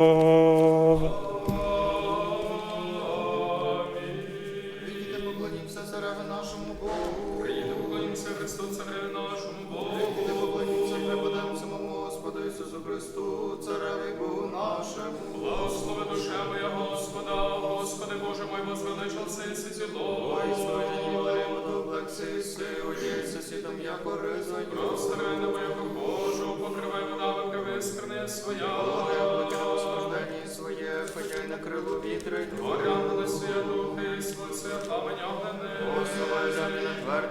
Oh.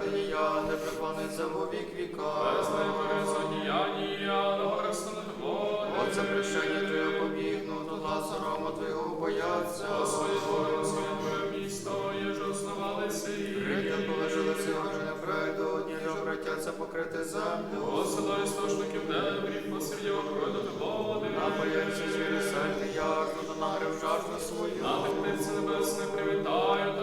На твердині не преклониться во вік віка. Без найперезодіяння, на горах стануть води. От запрещення Твоє побігну, до ласа рома Твого бояться. Господи, на своє місто, єже основалися і. Крити положили цього вже не пройду, одні ж обратяться покрити землю. Посилай істочників дебрів, посерді окройдати води. Напояться звірі сальти ярко, до нагрив жажду свою. На небесне привітаю,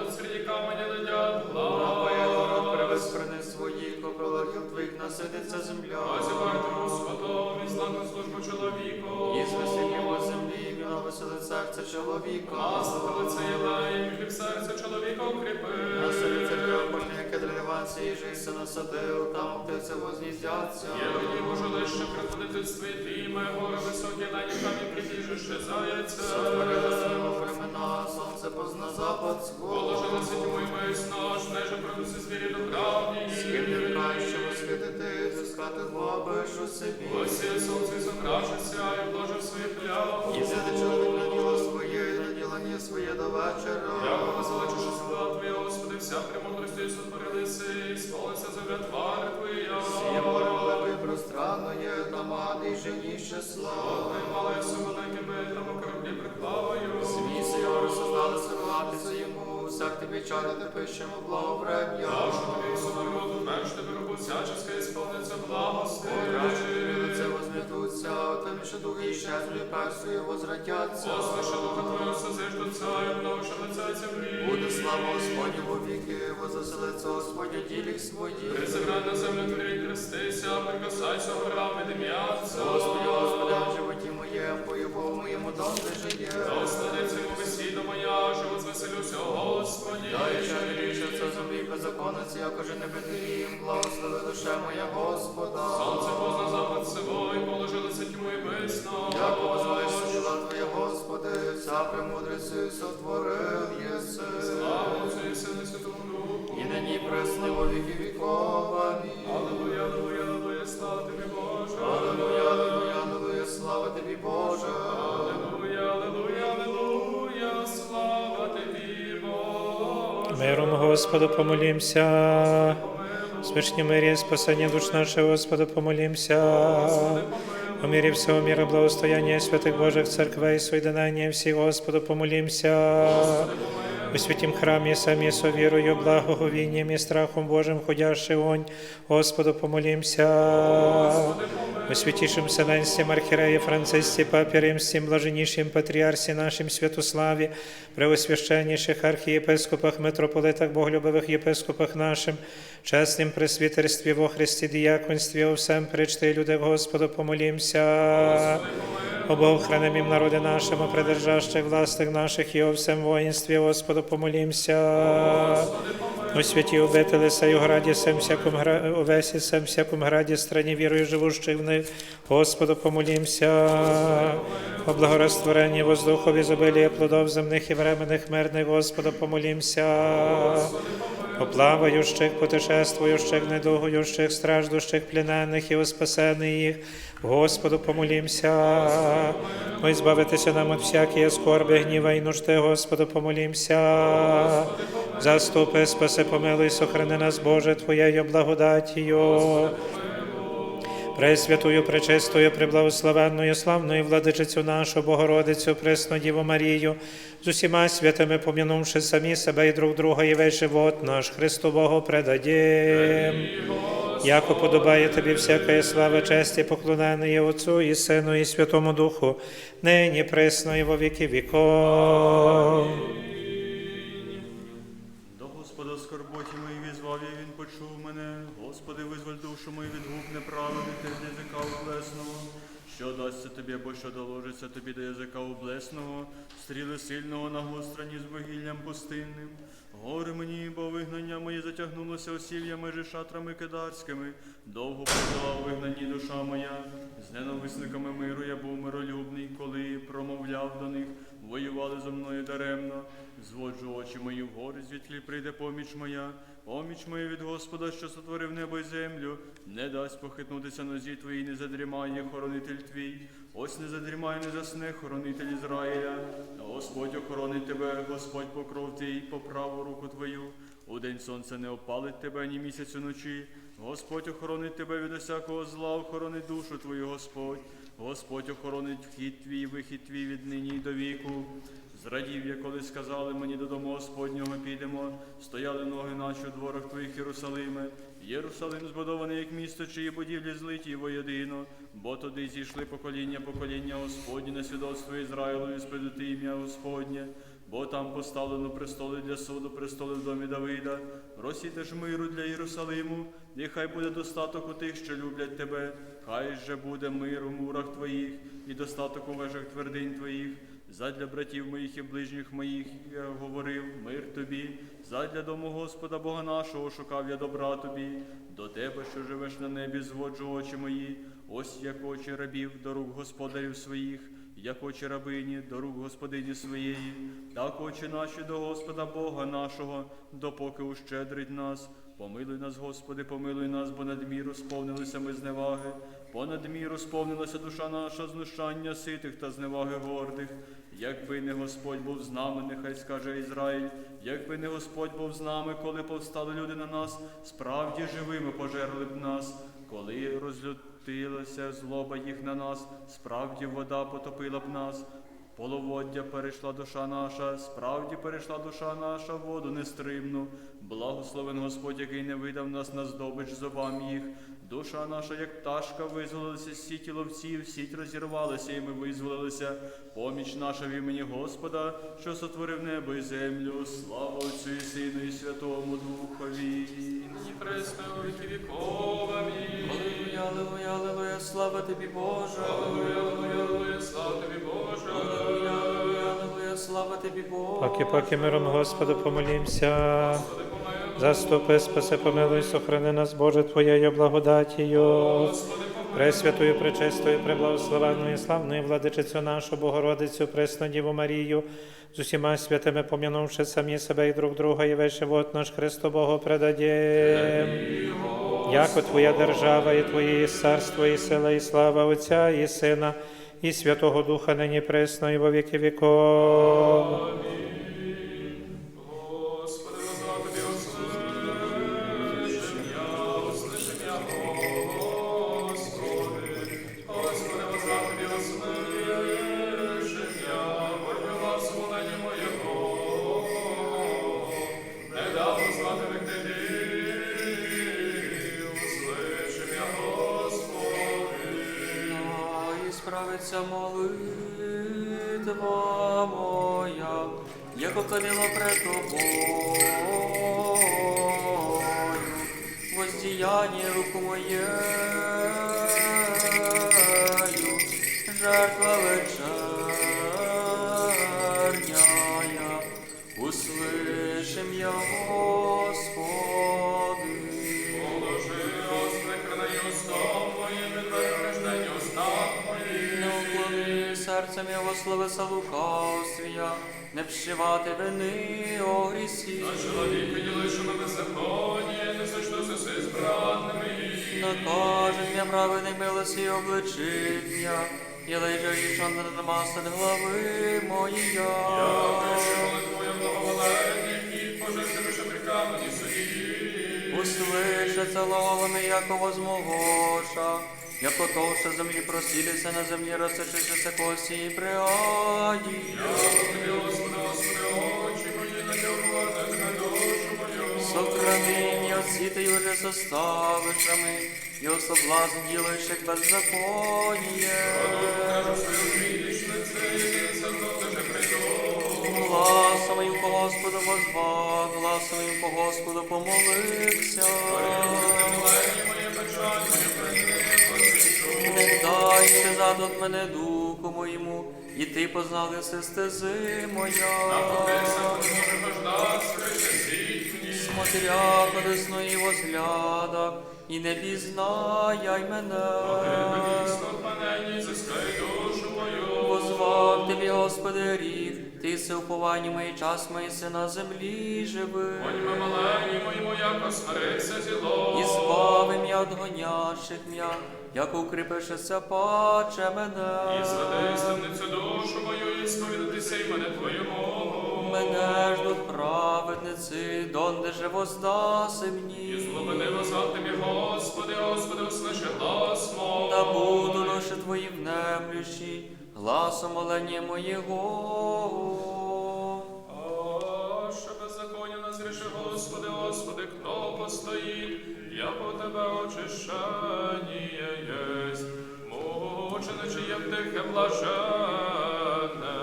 насидиться земля. Озівайте Господом, і знаку службу чоловіку. І з високим по землі, віно веселить серце чоловіка. Масло лице єлеєм, хліб серця чоловіка укріпи. Населиться трьохпольні кедриванці, і жиси насадив, там птиці возніздяться. Є мені жилище приходительстві тіме, гори високі, на них там і прибіжище заяця. Сотворили свого времена, сонце позна запад сход. Положилися тьму і мисно, аж неже принеси звірі до правді. Ским не що восхитити, зіскати злобиш у собі. Осіє сонце і зображиться, і вложив свої пляви. І зяде чоловік на діло своє, і на ділання своє до вечора. Я Яко возвеличиш слава Твоя, Господи, вся премудрості і сотворилися, і сповниться земля твари Твоя. Сіє море велике і пространно є, там ад і женіще слава. Мала я все великими, там у кораблі приплаваю. Смійся його розсоздали сорватися йому, всяк тобі чада те пишемо благоврем'я. Я що тобі все перш тебе руку всяческа, і сповниться благости. Лице возметуться, тим, що духи щезлі, персою возвратяться. Послиша духа Твою созиждуться, і обновиша лице землі. Буде слава Господня во віки, возоселиться Господня діліх своїх. Призирай на землю твірі хрестися, прикасайся горами дим'яться. Господи, Господи, в животі моєму, по його моєму дом де жиє. Останеться йому бесіда моя, що возвеселюся, Господі. Дай беззаконниці, якоже не битим, благослови душе моя Господа. Сонце позна запад сивой, положилося тьму і бисно. Яко возвеличся діла Твоя, Господи, вся премудрістю сотворив єси. Слава Отцю і Сину Святому Духу. І нині пресни во віки віков. Амінь. Аллилуйя, аллилуйя, аллилуйя, слава тобі, Боже. Аллилуйя, аллилуйя, аллилуйя, слава тобі, Боже. Аллилуйя, аллилуйя, аллилуйя, слава тобі, Боже. Миром Господу помолімся. Смішні мирі, спасення душ наших, Господу помолімся. У мірі всього міра, благостояння святих Божих церквей, соєдинання всіх, Господу помолімся. У святім храмі самі со вірою, благоговінням і страхом Божим ходящий онь, Господу помолімся. У святішим Вселенстві архіреї Францисці, Папі Римським, блаженнішим патріарсі нашим Святославі, преосвященніших архієпископах, митрополитах, боголюбивих єпископах нашим, чесним пресвітерстві во Христі, діяконстві, у всем причти, люди, Господу, помолімся. О Богохранимім народи нашому, придержащих властих наших і о всем воїнстві, Господу, помолімся. У святі обители сей у граді сем всяком гра... овесі сем всяком граді страні вірою живущих в них, Господу помолімся. О благорастворенні воздухові забилія плодов земних і временних мирних, Господу помолімся. О плаваючих, путешествуючих, недугуючих, страждущих, пленених і о спасених їх, Господу помолімся. Ой, збавитися нам від всякої скорби, гніва і нужди, Господу помолімся. Заступи, спаси, помилуй, сохрани нас, Боже, Твоєю благодатію. Пресвятую, пречистою, преблагословенною, славною владичицю нашу, Богородицю, пресну Діву Марію, з усіма святими помінувши самі себе і друг друга, і весь живот наш Христу Богу предадім. Яко подобає тобі всяка слава, честь і поклонення Отцу і Сину, і Святому Духу, нині пресно і во віки віков. Душу мою від губ неправедних та від язика уклесного. Що дасться тобі, або що доложиться тобі до язика облесного, стріли сильного на гострані з вугіллям пустинним. Горе мені, бо вигнання моє затягнулося осів'ями же шатрами кидарськими. Довго подала у вигнанні душа моя. З ненависниками миру я був миролюбний, коли промовляв до них, воювали зо мною даремно. Зводжу очі мої вгори, звідки прийде поміч моя. Поміч моя від Господа, що сотворив небо й землю, не дасть похитнутися нозі твоїй, не задрімає хоронитель твій. Ось не задрімає, не засне, хоронитель Ізраїля. Господь охоронить тебе, Господь покров твій, по праву руку твою. У день сонце не опалить тебе, ні місяць уночі. Господь охоронить тебе від усякого зла, охоронить душу твою, Господь. Господь охоронить вхід твій, вихід твій від нині й до віку. Зрадів я, коли сказали мені додому Господнього підемо, стояли ноги наші у дворах твоїх Єрусалиме. Єрусалим збудований як місто, чиї будівлі злиті воєдино, бо туди зійшли покоління, покоління Господні на свідоцтво Ізраїлу і спредити ім'я Господнє. Бо там поставлено престоли для суду, престоли в домі Давида. Просіте ж миру для Єрусалиму, нехай буде достаток у тих, що люблять тебе, хай же буде мир у мурах твоїх і достаток у вежах твердинь твоїх. Задля братів моїх і ближніх моїх я говорив мир тобі, задля дому Господа Бога нашого шукав я добра тобі. До тебе, що живеш на небі, зводжу очі мої, ось як очі рабів до рук господарів своїх, як очі рабині до рук господині своєї, так очі наші до Господа Бога нашого, допоки ущедрить нас. Помилуй нас, Господи, помилуй нас, бо надміру сповнилися ми зневаги. Понад міру сповнилася душа наша знущання ситих та зневаги гордих. Якби не Господь був з нами, нехай скаже Ізраїль, якби не Господь був з нами, коли повстали люди на нас, справді живими пожерли б нас, коли розлютилася злоба їх на нас, справді вода потопила б нас. Половоддя перейшла душа наша, справді перейшла душа наша воду нестримну. Благословен Господь, який не видав нас на здобич зубам їх. Душа наша, як пташка, визволилася з сіті ловців, сіть розірвалася, і ми визволилися. Поміч наша в імені Господа, що сотворив небо і землю. Слава Отцю і Сину і Святому Духові. Пресно у віки віков. Аллилуйя, аллилуйя, аллилуйя, слава тобі, Боже. Аллилуйя, аллилуйя, аллилуйя, слава тобі, Боже. Аллилуйя, аллилуйя, аллилуйя, слава тобі, Боже. Поки, поки миром Господу помолімся. Господи. Заступи, спаси, помилуй, сохрани нас, Боже, Твоєю благодатію. Пресвятою, пречистою, преблагословенною, славною владичицю нашу, Богородицю, пресну Діву Марію, з усіма святими пом'янувши самі себе і друг друга, і весь живот наш Христу Богу предадєм. Яко Твоя держава, і Твоє є царство, і сила, і слава Отця, і Сина, і Святого Духа, нині пресно, і во віки віков. Справиться молитва моя, як окадила пред тобою, воздіяння руку моєю, жертва вечерняя, серцем його словеса лукавствія, не вшивати вини о грісі. На чоловіка ділишимо беззаконня, не сочтуся з братними. Накажем я праведний милості обличить я, і лежа рішан на маслен глави моєї. Прийшли Твоє благоволення, і пожертви шаприками судді. Услышаться ловами, яко возмогоша, яко то, що землі просілися на землі, розсишися кості і приаді. Сохрани всі ти уже составишами, і соблазн ділиш, як беззаконіє. Гласом моїм по Господу возва, гласом моїм по Господу помолився. Моє печаль, дай ще рад от мене духу моєму, і ти познали все стези моя. Смотря колесно і возгляда, і не пізнаяй мене. Возвав тобі, Господи, рік, ти се уповання моє час моє си на землі живи. І збави м'я від гонящих м'я, як укріпишеся паче мене. душу мою і сповідатися імене Твоєму. Мене ждуть праведниці, донде же воздаси мені. Злобини возвав тобі, Господи, Господи, услиши глас мой. Да буду ноші твої внемлющі, гласом молення моєго. Господи, Господи, хто постоїть, я по Тебе очищення єсть. Мученичі є вдихе блаженне,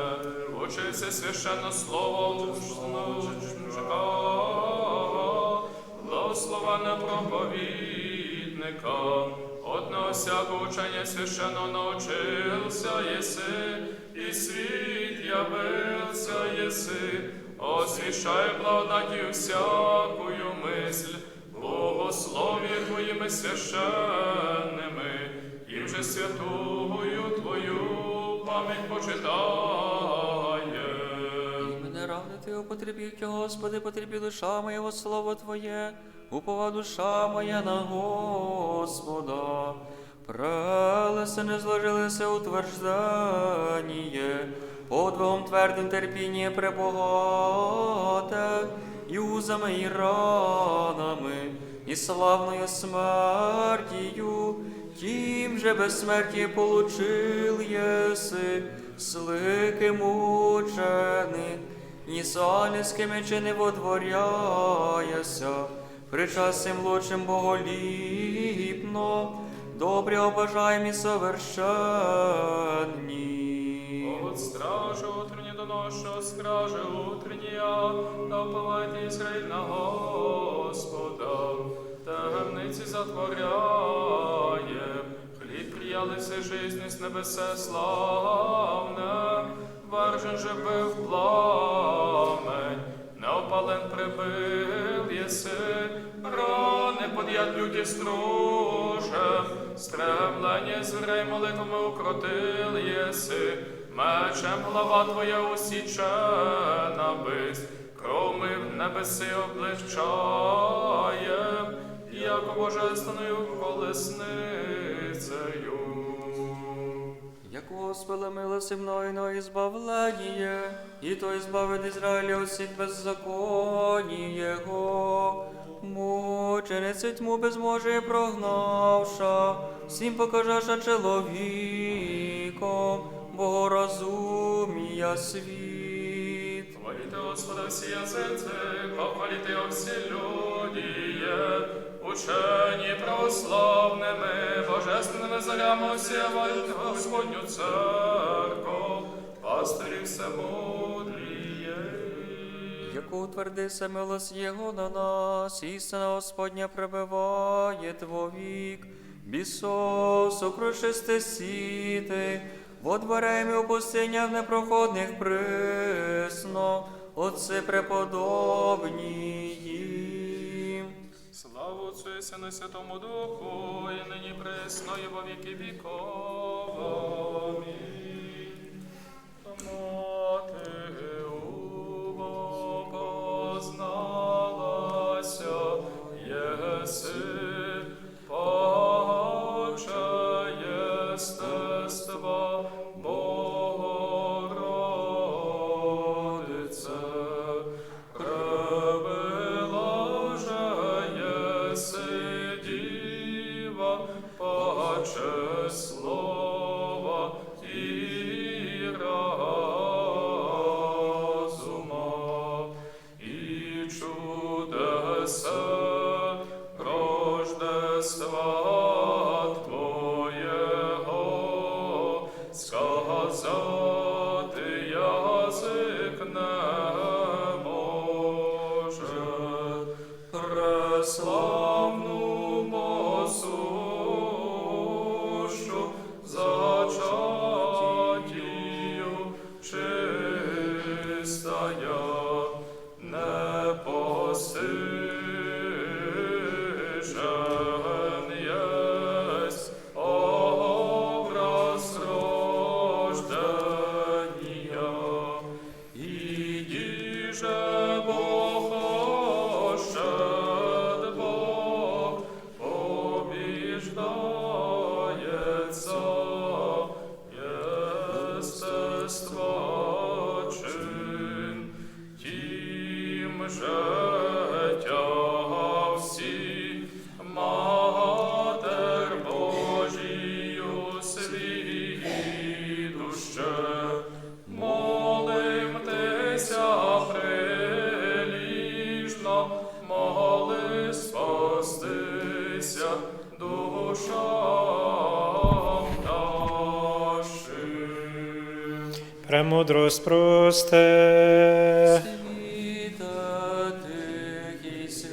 учиться священно слово благословенне проповідника, одного всякого учення священно научився єси, і світ явився єси, освіщай благодатію всякую мисль, богослов'я Твоїми священними, і вже святую Твою пам'ять почитає. Мене ти у потребі, Господи, потребі душа моя, во слово Твоє, упова душа моя на Господа. Прелеси не зложилися утвержденіє, подвигом твердим терпіння пребогате, і узами і ранами, і славною смертію, тим же безсмертие получил єси, слики мучених, ні з ангельськими чи не водворяєся, причасим лучшим боголіпно, добре обажаємі совершенні. От стражи утренні до нашого стражи утреннія, да впливайте Ізраїль на Господа, таємниці затворяє, хліб приялися жизни з небесе славне, вержен же бив пламень, неопален прибив єси, рани под'ят люті стружем, стремлення зверей молитвами укротил єси, мечем глава твоя усічена бись, кроми в небеси облегчає, як божественною колесницею. Як Господа милоси мною на ізбавлення, і то избавит Ізраїля усіх беззаконні Його. Мученицю тьму безможие прогнавша, всім покажаша чоловіком, богорозумія світ. Хвалите Господа всі язиці, похвалите його всі люди, учені православними, божественними зарями осівають Господню церкву, пастирі все мудріє. Яку утвердися милость Його на нас, істина Господня пребиває твовік, бісо сокрушисте сіти, водворяємо у пустинях непроходних присно, Отце преподобні Сину і Святому Духу, і нині присно, і во віки віков. Амінь. Діва, паче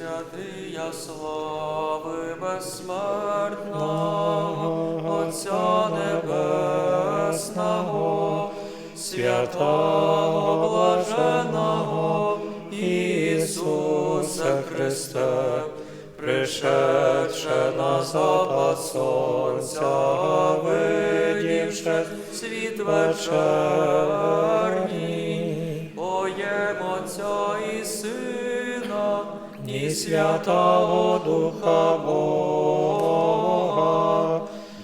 святий, я слави безсмертного, Отця Небесного, святого, блаженого Ісуса Христа, пришедше на запад сонця, видівши світ вечерній, Святого Духа Бога,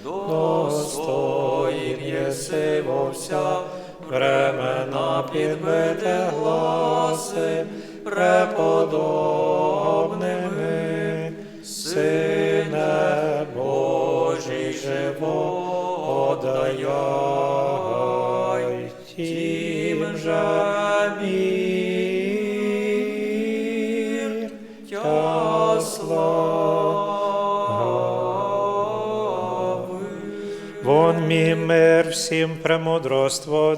достоїн єси во вся. Времена підбити гласи преподобними, Сине Божий живо дай Мир всім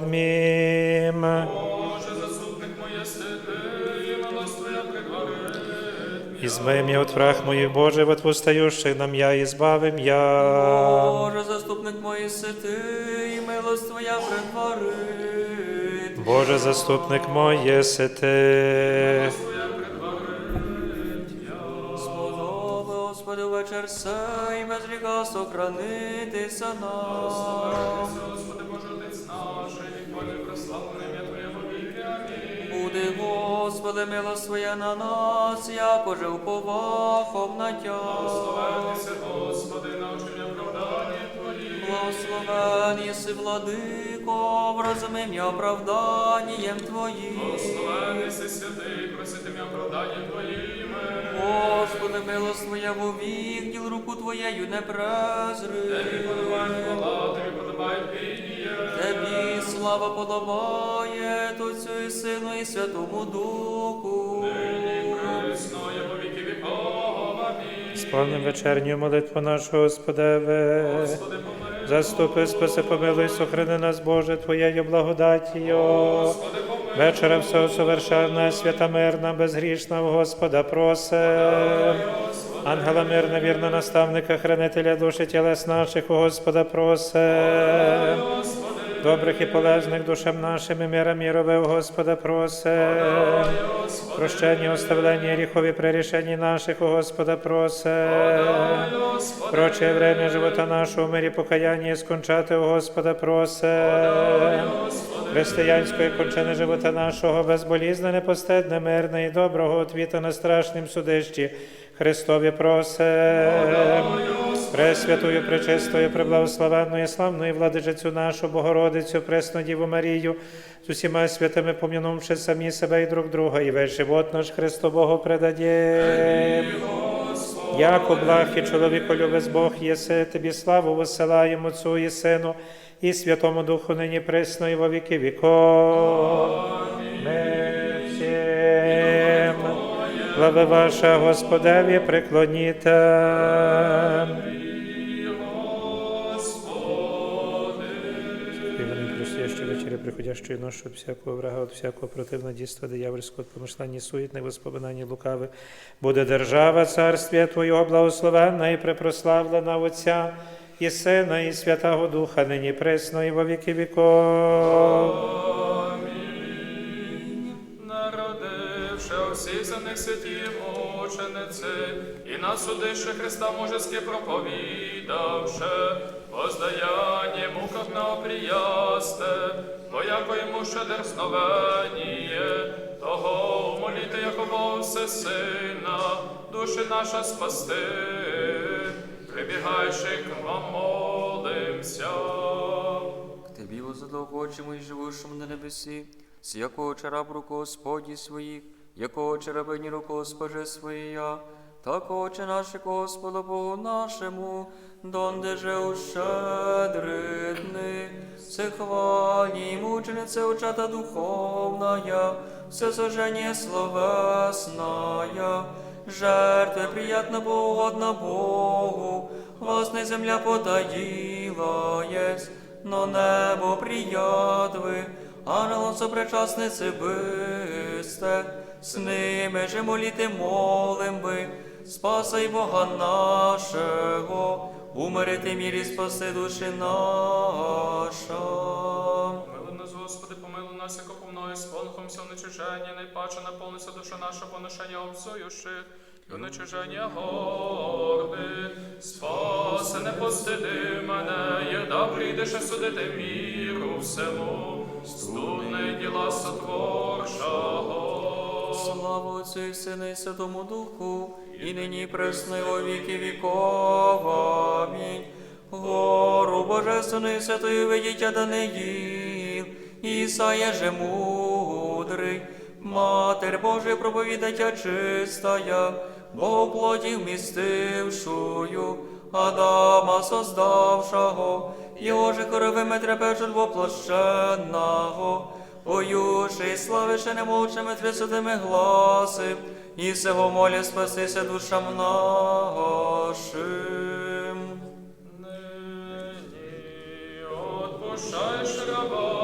мім. Боже, заступник моє милость Твоя пригорить. Избави меня от враг моих, Боже, от восстающих нам я, избавим я. Боже, заступник мої сити, і милость Твоя предварить. Боже, заступник мой, єси Вечір сей, без гріха сохранитися нам. Господи Боже, Отець наш, і хвали прославлене ім'я Твоє во віки. Амінь. Буде, Господи, милость Твоя на нас, якоже уповахом на Тя. Славися, Господи, навчення оправдання Твої. Благословен єси, владико, вразумим я оправданням Твоїм. Славися, святий, просити м'я оправдання Твоїми. Господи, милость Твоя вовік, діл руку Твоєю не презри. Подавай хвала, Тобі подобає пінія. Тебі слава подобає, Отцю і Сину і Святому Духу. Нині присно, є во віки віков. Амінь. Сповним вечерню молитву нашу, Господеве. Господи, помилуй. Заступи, спаси, помилуй, сохрани нас, Боже, Твоєю благодатію. Вечора всього совершенна, свята мирна, безгрішна, в Господа просим. Ангела мирна, вірна наставника, хранителя душі тілес наших, у Господа просим. Добрих і полезних душам нашим і міра мірове, Господа просим. Прощення, оставлення гріхові прирішені наших, у Господа просим. Проче время живота нашого мирі покаяння і скончати у Господа просим. Християнської кончини живота нашого, безболізне, непостидне, мирне і доброго отвіта на страшнім судищі. Христові просим. Пресвятою, пречистою, преблагословенною, славною владичицю нашу, Богородицю, пресну Діву Марію, з усіма святими пом'янувши самі себе і друг друга, і весь живот наш Христу Богу предадєм. Яко благ і чоловіко любез Бог єси, тобі славу висилаємо Отцу і Сину, і Святому Духу нині присно і во віки віков. Глави ваша Господеві приклоніте. Вечері приходящої ночі від всякого врага, від всякого противного дійства диявольського, помишлення суетних, воспоминання лукавих. Буде держава царствія Твого благословенна і препрославлена Отця і Сина, і Святого Духа, нині пресно, і во віки віков. На судище Христа мужески проповідавши, воздаяння муках на оприясте, бо яко йому ще дерзновеніє, того умоліте, яко Бог всесильна, душі наша спасти, прибігайши к вам молимся. К Тебі возодохочемо і живушому на небесі, з якого чара руку Господі своїх, якого черебині руку Госпоже своя, так очі наші Господу Богу нашому, донде же ущедридни, все хвальні мученице учата духовная, все сожжение словесная, жертвы приятно угодно Богу, вас не земля подаїла єсть, но небо приятви, ангелом сопричасниці бисте, з ними же моліти молим би, спасай Бога нашого, умерити мірі спаси душі наша. Помилуй нас, Господи, помилуй нас, яко повною сполохом все нечиження, найпаче наповниться душа наша поношення обсуюших, і уничиження горди. Спаси, не постиди мене, єда прийдеш судити міру всему, студне діла сотворшого. Слава Отцю і Сину і Святому Духу, і нині і пресно, во віки віков. Амінь. Гору Божественної святої видіть Даниїл, Ісая же мудрий, Матер Божия проповідаття чистая, Бог плоті вмістившую, Адама создавшого, його же коровими трепещуть воплощенного, Поюши, славише немовчими трисотими гласи, і сего молі спастися душа. Нині отпущаєш раба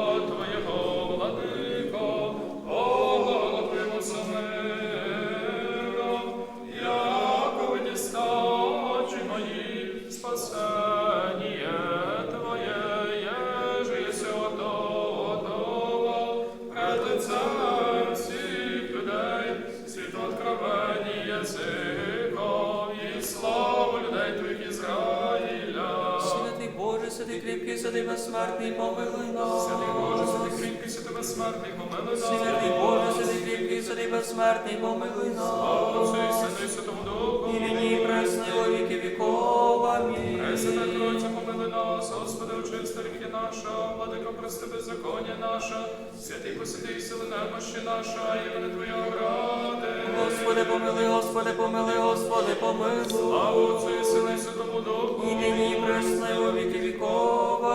безсмертний, помилуй нас. Святий Боже, святий кріпкий, святий безсмертний, помилуй нас. Святий Боже, святий кріпкий, святий безсмертний, помилуй нас. Отцю і Сину і Святому Духу. І нині і пресно, і віки віков. Амінь. Пресвята Тройця, помилуй нас, Господи, очисти ріхи наша, владико, прости беззаконня наша, святий посвятий сили немощі наша, і вони Твоя ради. Господи, помилуй, Господи, помилуй, Господи, помилуй. Слава Отцю і Сину і Святому Духу. І нині і пресно, і віки віков.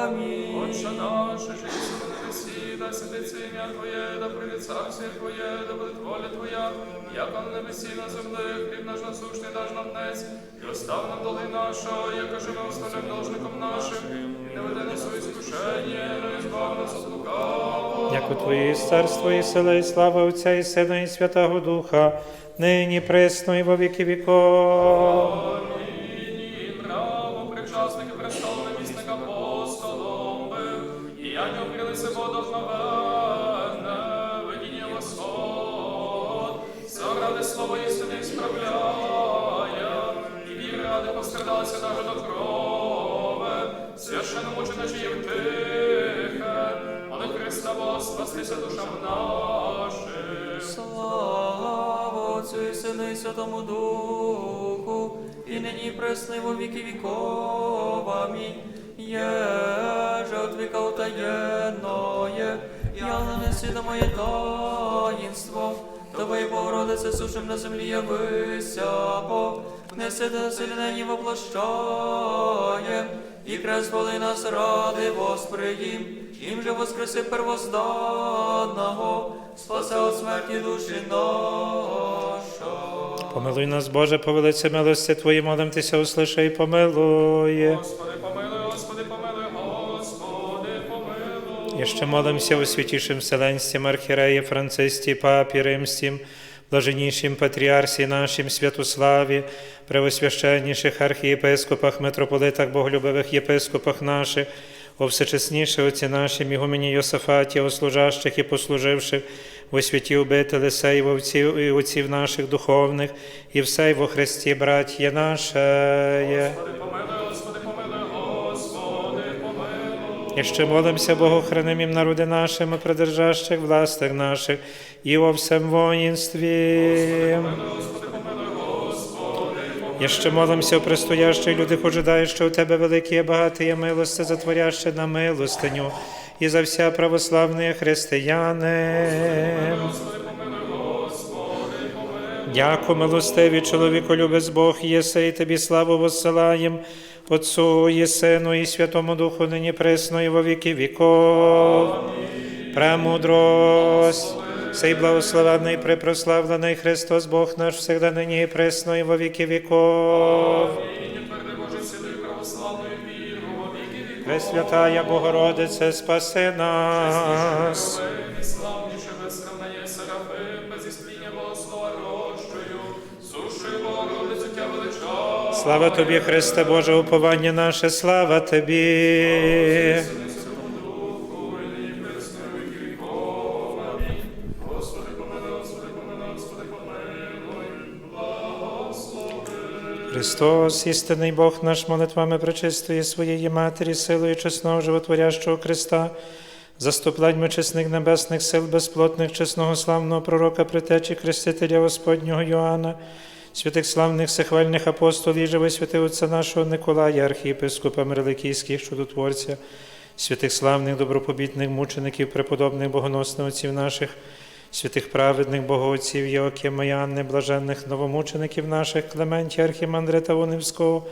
Амінь. Отче наш, що єси на небесі, да святиться ім'я Твоє, да прийде царствие Твоє, да буде воля Твоя, як на небесі на землі, хліб наш насущний даж нам днес, і остав нам долги наша, яка же ми оставляємо должником нашим, і не веде нас у іскушення, но і збав нас от лукавого. Як у Твоє царство і сила, і слава Отця і Сина і Святого Духа, нині пресно і во віки віков. Бив, і я не вкрилися водохновенне, видіння Господь, заради слова істини справляє, і віри ради пострадалися даже до крови, священно мученаче Євтихе, але Христа Бога душам нашим. Слава Отцю і Сину і Святому Духу, і нині і пресно, во віки віков. Амінь. Єже от віка утаєнноє, я нанеси на моє таїнство, Тобою, Богородице, сушим на землі явися, бо неси до населення воплощає, і крест воли нас ради восприїм, їм же воскреси первозданного, спасе от смерті душі наша. Помилуй нас, Боже, по велиці милості Твої, молимтеся, услишай і помилуй. Господи, помилуй, Господи, помилуй. І ще молимося у святішим Вселенстім, архіреї Францисті, Папі Римстім, блаженнішим патріарсі нашим Святославі, превосвященніших архієпископах, митрополитах, боголюбивих єпископах наших, о всечесніше Отці нашим, Ігумені Йосафаті, о служащих і послуживших, во святі обители сей, во отців, і отців наших духовних, і все во Христі, братьє наше. Господи, І ще молимся Богу, хранимім народи нашим, придержащих властях наших, і во всем воїнстві. І ще молимся предстоящих людях, ожидаючи у Тебе великі і багаті милости, затворяще на милостиню, і за вся православні християни. Дяку, милостиві чоловіку, любець Бог, єси, і тобі славу воссилаєм, Отцу і Сину, і Святому Духу, нині пресно, і во віки віков. Премудрость, сей благословенний, препрославлений Христос Бог наш, всегда нині і пресно, і во віки віков. Пресвятая Богородице, спаси нас. Слава тобі, Христе Боже, уповання наше, слава тобі. Христос, істинний Бог наш, молитвами пречистої своєї Матері, силою чесного животворящого Христа, заступленьми чесних небесних сил, безплотних, чесного славного пророка, притечі Хрестителя Господнього Йоанна, святих славних сихвальних апостолів, живи святий Отця нашого Николая, архієпископа Мирликійських чудотворця, святих славних добропобітних мучеників, преподобних богоносних отців наших, святих праведних богоотців Йоакима і блаженних новомучеників наших, Клементія Архімандрита Вонивського,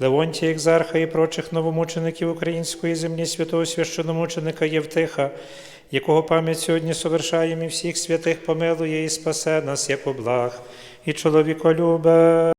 Леонтія Екзарха і прочих новомучеників української землі, святого священомученика Євтиха, якого пам'ять сьогодні совершаємо і всіх святих помилує і спасе нас, як облаг, і чоловіколюбе.